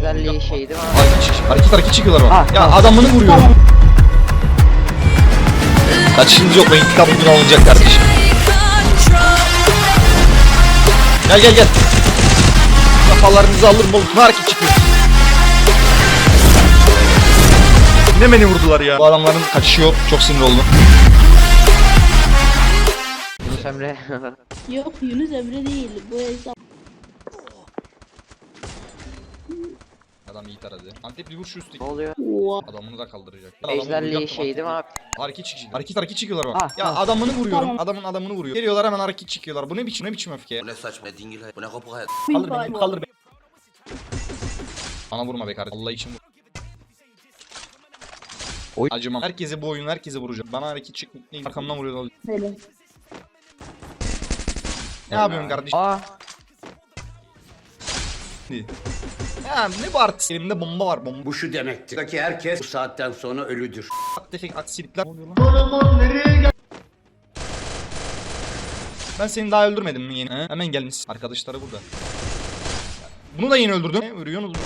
Özelliği şey değil mi abi? Hareket çık- hareket hareket çıkıyorlar bana. Ah, ya tamam. adamını vuruyor. Kaçışınız yok mu? İntikam bugün alınacak kardeşim. Gel gel gel. Kafalarınızı alırım oğlum. Ne hareket çıkıyor? Yine beni vurdular ya. Bu adamların kaçışı yok. Çok sinir oldum. Yunus Emre. Yok Yunus Emre değil. Bu hesap. Adam iyi taradı. Antepli vur şu ne üstteki. oluyor? Oha. Adamını da kaldıracak. Özelliği şey değil mi abi? Hareket çıkıyor. Hareket hareket çıkıyorlar bak. Ah, ya ah. adamını vuruyorum. Tamam. Adamın adamını vuruyor. Geliyorlar hemen hareket çıkıyorlar. Bu ne biçim ne biçim öfke? Bu ne saçma dingil hayat. Bu ne kopuk hayat. Kaldır beni, kaldır beni. Bana vurma be kardeşim. Allah için vur. Oy. Acımam. Herkese bu oyun, herkese vuracağım. Bana hareket çıkmak? Arkamdan vuruyor. Hele. Ne yapıyorsun kardeşim? Aa Ya ne artist? Elimde bomba var. Bomba. Bu şu demektir. Buradaki herkes bu saatten sonra ölüdür. Ufak tefek aksilikler. Ne oluyor lan? Ben seni daha öldürmedim mi yeni? He? Hemen gelmişsin. Arkadaşları burada. Bunu da yeni öldürdüm. Ne Vuruyorsunuz.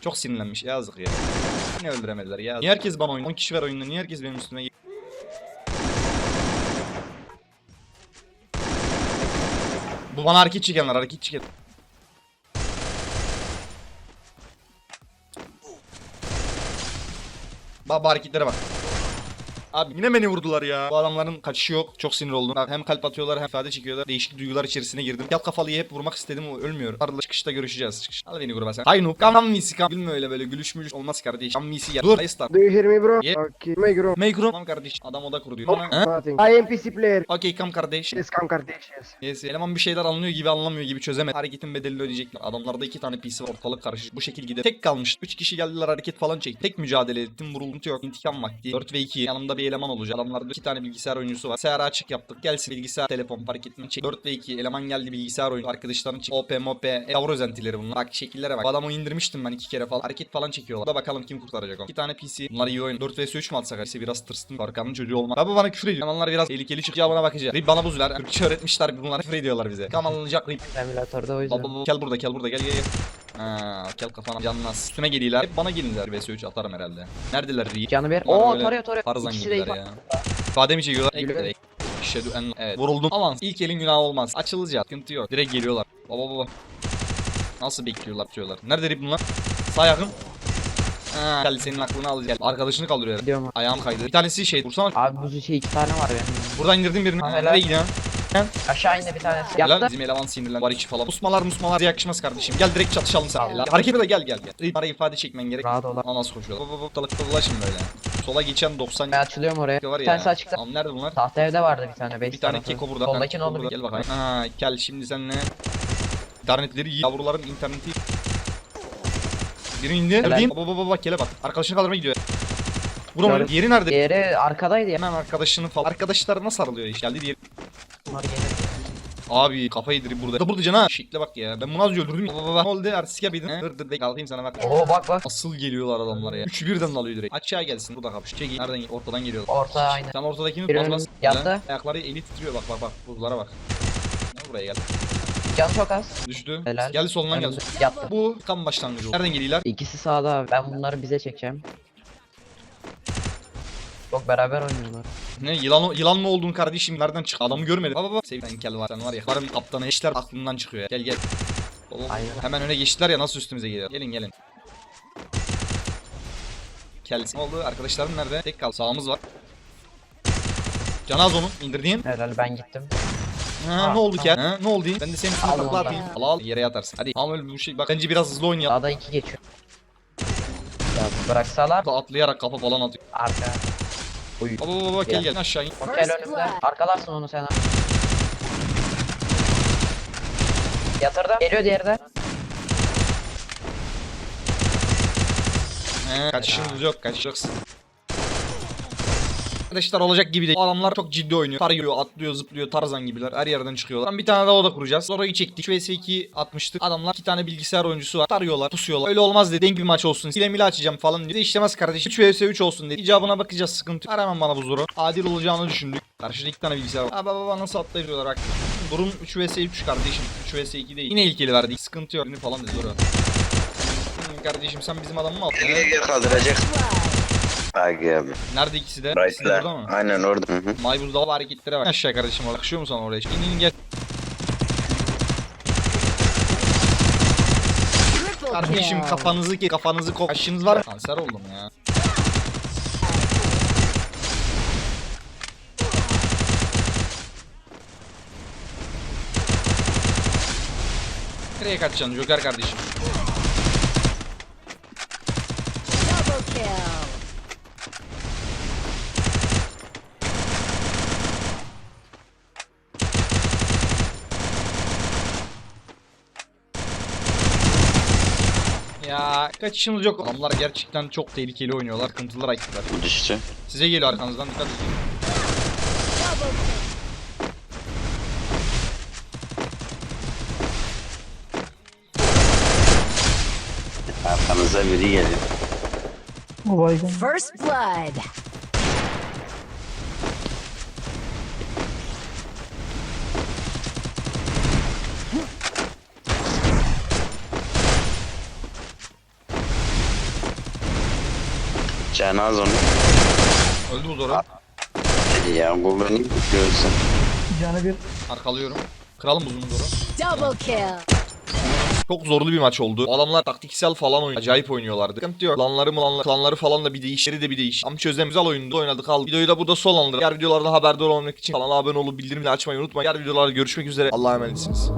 Çok sinirlenmiş. Yazık ya. Ne öldüremediler ya. Niye herkes bana oynuyor? 10 kişi var oyunda. Niye herkes benim üstüme geliyor? Bu bana hareket çekenler. Hareket çeken. Bak bu hareketlere bak. Abi yine beni vurdular ya. Bu adamların kaçışı yok. Çok sinir oldum. Hem kalp atıyorlar hem ifade çekiyorlar. Değişik duygular içerisine girdim. Yat kafalıyı hep vurmak istedim o ölmüyor. Arada çıkışta görüşeceğiz. Çıkış. Al beni gruba sen. Haynu. Kam misi kam. Gülme öyle böyle gülüş mülüş olmaz kardeş. Kam misi ya. Dur. Hayır Do you hear me, bro? Yeah. Okay, my bro. Tamam kardeş. Adam oda kurdu. Nothing. I am PC player. Okey kam kardeş. Yes, come Kardashians. Yes, eleman bir şeyler anlıyor gibi anlamıyor gibi çözemedi. Hareketin bedelini ödeyecekler. Adamlarda iki tane PC var ortalık karışık. Bu şekil gider. Tek kalmış. Üç kişi geldiler hareket falan çekti. Tek mücadele ettim. Vuruldum yok. İntikam vakti. 4 ve 2. Yanımda bir eleman olacak. Adamlarda iki tane bilgisayar oyuncusu var. Bilgisayarı açık yaptık. Gelsin bilgisayar telefon fark etme çek. 4 ve 2. Eleman geldi bilgisayar oyunu. Arkadaşlarını çek. OP MOP. Yavru özentileri bunlar. Bak şekillere bak. Adamı indirmiştim ben iki kere falan. Hareket falan çekiyorlar. Da bakalım kim kurtaracak onu. İki tane PC. Bunlar iyi oyun. 4 vs 3 mü atsak? İşte biraz tırstım. Arkamın çocuğu olmak. Baba bana küfür ediyor. Elemanlar biraz tehlikeli çıkıyor. Bana bakacak. Rip bana buz ver. Türkçe öğretmişler. Bunlar küfür ediyorlar bize. Kamalınacak Rip. emülatörde o yüzden. Baba baba gel burada gel burada gel gel gel. Ha, gel kafana canlas. Üstüme geliyorlar. Hep bana gelinler. vs 3 atarım herhalde. Neredeler Ri? Canı. Bunlar Oo tarıyor tarıyor. Tarzan İkisi de gibiler iyi. ya. İfade mi çekiyorlar? Ek direkt. Şedü en evet. Vuruldum. Aman ilk elin günahı olmaz. Açılacak. Sıkıntı yok. Direkt geliyorlar. Baba baba. Nasıl bekliyorlar atıyorlar. Nerede Rip bunlar? Sağ yakın. Ha, gel senin aklını alacak. Arkadaşını kaldırıyor. Gidiyorum. Ayağım kaydı. Bir tanesi şey. Vursana. Abi bu şey iki tane var benim. Buradan indirdim birini. Ha. Nereye gidiyorsun? Aşağı indi bir tanesi. Helal Yattı. bizim eleman sinirlen var içi falan. Musmalar musmalar yakışmaz kardeşim. Gel direkt çatışalım sen. Helal. Harekete de gel gel gel. Bana ifade çekmen gerek. Rahat ol. Aa nasıl koşuyor? Baba baba ortalıkta dolaşın böyle. Sola geçen 90 Ben açılıyorum oraya. var Bir ya. tanesi açıkta. Tamam nerede bunlar? Tahta evde vardı bir tane. Base Bir tane tarafı. keko burada. Soldaki ne Ha, oldu? burada. Gel bakayım. Ha gel şimdi senle. İnternetleri iyi. Yavruların interneti. Biri indi. Öldüğüm. Baba baba bak gele bak. Arkadaşını kaldırmaya gidiyor. Vur onu. Gördüm. Diğeri nerede? Diğeri arkadaydı ya. Hemen arkadaşını falan. Arkadaşlarına sarılıyor iş. Geldi diğeri. Bunlar gelir. Abi kafayı dirip burada. Da burada can ha. Şekle bak ya. Ben bunu az önce öldürdüm. Baba baba. Ne oldu? Artistik yapıydın. He? Dur dur. Bek kalkayım sana bak. Oo bak bak. Asıl geliyorlar adamlar ya. Üçü birden alıyor direkt. Açığa gelsin. Burada kapış. Çekil. Nereden? Ortadan geliyorlar. Orta aynı. Sen ortadakini bas bas. Lan, Ayakları eli titriyor bak bak bak. Buzlara bak. Gel buraya gel. Can çok az. Düştü. Helal. Geldi solundan geldi. Yattı. Bu kan başlangıcı. Nereden geliyorlar? İkisi sağda abi. Ben bunları bize çekeceğim. Çok beraber oynuyorlar. Ne yılan yılan mı oldun kardeşim? Nereden çık? Adamı görmedim. Baba baba. Sevden kel var. Sen var ya. Varım kaptanı eşler aklından çıkıyor ya. Gel gel. Baba. Aynen. Hemen öne geçtiler ya nasıl üstümüze geliyor. Gelin gelin. Kel ne oldu? Arkadaşların nerede? Tek kal. Sağımız var. Canaz onu indirdiğim. Herhalde ben gittim. Ha, ne oldu ki? Ha, ne oldu? Ben de senin üstüne takla atayım. da. Al al yere yatarsın. Hadi. Ama öyle bir şey. Bak bence biraz hızlı oynayalım. Sağda iki geçiyor. Ya bıraksalar Da atlayarak kafa falan atıyor. arka. Uy. Baba baba baba gel gel aşağı in. O gel önümde. Arkalarsın onu sen. Yatırdım. Geliyor diğeri de. He, kaçışınız yok kaçacaksın. Arkadaşlar olacak gibi değil. O adamlar çok ciddi oynuyor. Tarıyor, atlıyor, zıplıyor, tarzan gibiler. Her yerden çıkıyorlar. Ben bir tane daha oda kuracağız. Orayı çektik. 3 vs 2 atmıştık. Adamlar iki tane bilgisayar oyuncusu var. Tarıyorlar, pusuyorlar. Öyle olmaz dedi. Denk bir maç olsun. Hile mile açacağım falan dedi. İşlemez kardeşim. 3 vs 3 olsun dedi. İcabına bakacağız sıkıntı. yok. Aramam bana bu zoru. Adil olacağını düşündük. Karşıda iki tane bilgisayar var. Baba baba nasıl atlayıyorlar bak. Durum 3 vs 3 kardeşim. 3 vs 2 değil. Yine ilkeli verdik. Sıkıntı yok. Birini falan dedi zoru. kardeşim sen bizim adamı mı gel kaldıracak. Agi abi. Nerede ikisi de? İkisi de burada Right'la. mı? Aynen orada. Hı hı. Maybuzda var hareketlere bak. Aşağı kardeşim orada. Bakışıyor musun oraya? İn in gel. Kardeşim kafanızı ki kafanızı kop. Aşınız var. Kanser oldum ya. Nereye kaçacaksın Joker kardeşim? Ya kaçışımız yok. Adamlar gerçekten çok tehlikeli oynuyorlar. Sıkıntılı rakipler. Bu düştü. Size geliyor arkanızdan dikkat edin. Arkanıza biri geliyor. First blood. Cenaz onu. Öldü bu Zora. Ya bu beni görsün. Arkalıyorum. Kralım buzunu Zora. Double kill. Çok zorlu bir maç oldu. Adamlar taktiksel falan oynuyor. Acayip oynuyorlardı. Sıkıntı yok. Klanları mı klanları falan da bir değişleri de bir değiş. Tam çözem güzel oyunda oynadık aldık. Videoyu da burada sonlandırdık. Diğer videolardan haberdar olmak için kanala abone olup bildirimleri açmayı unutmayın. Diğer videolarda görüşmek üzere. Allah'a emanetsiniz.